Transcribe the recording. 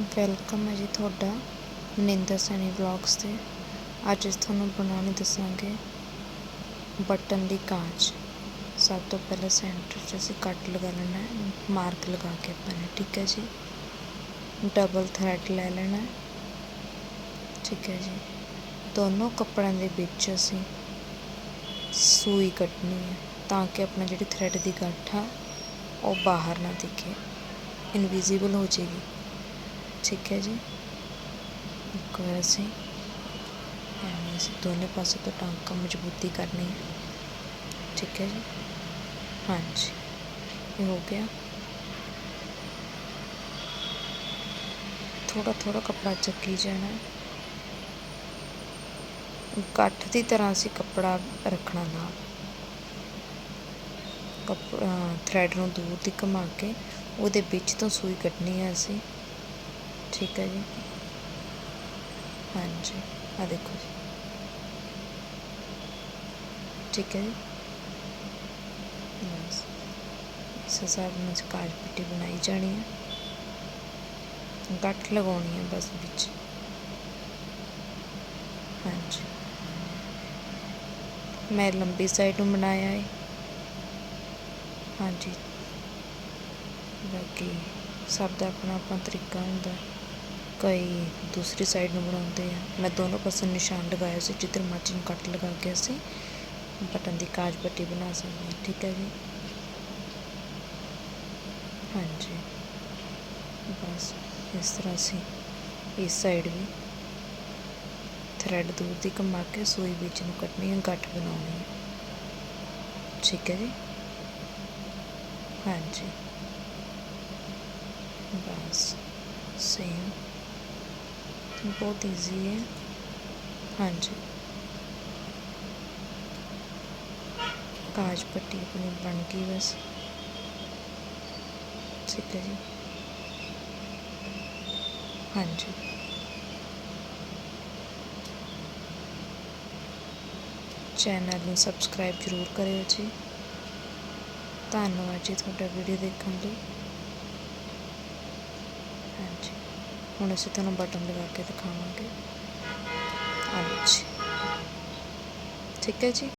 Welcome ਹੈ ਜੀ ਤੁਹਾਡਾ ਮਨਿੰਦਰ ਸੈਣੀ ਵਲੌਗਸ ਤੇ। ਅੱਜ ਅਸੀਂ ਤੁਹਾਨੂੰ ਬਣਾਉਣੀ ਦੱਸਾਂਗੇ ਬਟਨ ਦੀ ਕਾਂਚ। ਸਭ ਤੋਂ ਪਹਿਲਾਂ ਸੈਂਟਰ 'ਚ ਅਸੀਂ ਕੱਟ ਲਗਾ ਲੈਣਾ ਹੈ, ਮਾਰਕ ਲਗਾ ਕੇ ਆਪਾਂ ਨੇ, ਠੀਕ ਹੈ ਜੀ? ਡਬਲ ਥਰੈਡ ਲੈ ਲੈਣਾ ਹੈ। ਠੀਕ ਹੈ ਜੀ? ਦੋਨੋਂ ਕੱਪੜਿਆਂ ਦੇ ਵਿੱਚ ਅਸੀਂ ਸੂਈ ਕੱਟਣੀ ਹੈ ਤਾਂ ਕਿ ਆਪਣਾ ਜਿਹੜੀ ਥਰੈਡ ਦੀ ਗੱਠ ਆ, ਉਹ ਬਾਹਰ ਨਾ ਦਿਖੇ। ਇਨਵਿਜ਼ੀਬਲ ਹੋ ਜਾਏਗੀ। ਠੀਕ ਹੈ ਜੀ ਇੱਕ ਵਾਰ ਅਸੀਂ ਐਵੇਂ ਅਸੀਂ ਦੋਨੇ ਪਾਸੇ ਤੋਂ ਟਾਂਕਾ ਮਜ਼ਬੂਤੀ ਕਰਨੀ ਹੈ ਠੀਕ ਹੈ ਜੀ ਹਾਂਜੀ ਇਹ ਹੋ ਗਿਆ ਥੋੜਾ ਥੋੜਾ ਕਪੜਾ ਚੱਕੀ ਜਾਣਾ ਹੈ। ਗੱਠ ਦੀ ਤਰ੍ਹਾਂ ਅਸੀਂ ਕੱਪੜਾ ਰੱਖਣਾ ਨਾਲ ਕੱਪੜਾ ਥਰੈਡ ਨੂੰ ਦੂਰ ਦੀ ਘੁਮਾ ਕੇ ਉਹਦੇ ਵਿੱਚ ਤੋਂ ਸੂਈ ਕੱਢਣੀ ਹੈ ਅਸੀਂ ਠੀਕ ਹੈ ਜੀ। ਹਾਂਜੀ ਆ ਦੇਖੋ ਜੀ। ਠੀਕ ਹੈ ਜੀ। ਬਸ, ਇਸ ਹਿਸਾਬ ਨਾਲ ਕਾਜ ਪੱਟੀ ਬਣਾਈ ਜਾਣੀ ਹੈ। ਗੱਠ ਲਗਾਉਣੀ ਹੈ ਬਸ ਵਿੱਚ। ਹਾਂਜੀ। ਮੈਂ ਲੰਬੀ ਸਾਈਡ ਨੂੰ ਬਣਾਇਆ ਹੈ ਹਾਂਜੀ। ਬਾਕੀ ਸਭ ਦਾ ਆਪਣਾ ਆਪਣਾ ਤਰੀਕਾ ਹੁੰਦਾ। ਕਈ ਦੂਸਰੀ ਸਾਈਡ ਨੂੰ ਬਣਾਉਂਦੇ ਆ। ਮੈਂ ਦੋਨੋਂ ਪਾਸੇ ਨਿਸ਼ਾਨ ਲਗਾਇਆ ਸੀ, ਜਿੱਧਰ ਮਰਜ਼ੀ ਨੂੰ ਕੱਟ ਲਗਾ ਕੇ ਅਸੀਂ ਬਟਨ ਦੀ ਕਾਜ ਪੱਟੀ ਬਣਾ ਸਕਦੇ ਹਾਂ, ਠੀਕ ਹੈ ਜੀ? ਹਾਂਜੀ। ਬਸ ਇਸ ਤਰ੍ਹਾਂ ਅਸੀਂ ਇਸ ਸਾਈਡ ਵੀ ਥਰੈਡ ਦੂਰ ਦੀ ਘੁਮਾ ਕੇ ਸੂਈ ਵਿੱਚ ਨੂੰ ਕੱਟਣੀ ਹੈ, ਗੱਠ ਬਣਾਉਣੀ ਹੈ। ਠੀਕ ਹੈ ਜੀ? ਹਾਂਜੀ। ਬਸ ਸੇਮ ਬਹੁਤ ਈਜ਼ੀ ਹੈ ਹਾਂਜੀ। ਕਾਜ ਪੱਟੀ ਆਪਣੀ ਬਣ ਗਈ ਬਸ। ਠੀਕ ਹੈ ਜੀ। ਹਾਂਜੀ। ਚੈਨਲ ਨੂੰ ਸਬਸਕ੍ਰਾਈਬ ਜ਼ਰੂਰ ਕਰਿਓ ਜੀ। ਧੰਨਵਾਦ ਜੀ ਤੁਹਾਡਾ ਵੀਡੀਓ ਦੇਖਣ ਲਈ। ਹਾਂਜੀ। ਹੁਣ ਅਸੀਂ ਤੁਹਾਨੂੰ ਬਟਨ ਲਗਾ ਕੇ ਦਿਖਾਵਾਂਗੇ। ਆਲੂ ਜੀ। ਠੀਕ ਹੈ ਜੀ?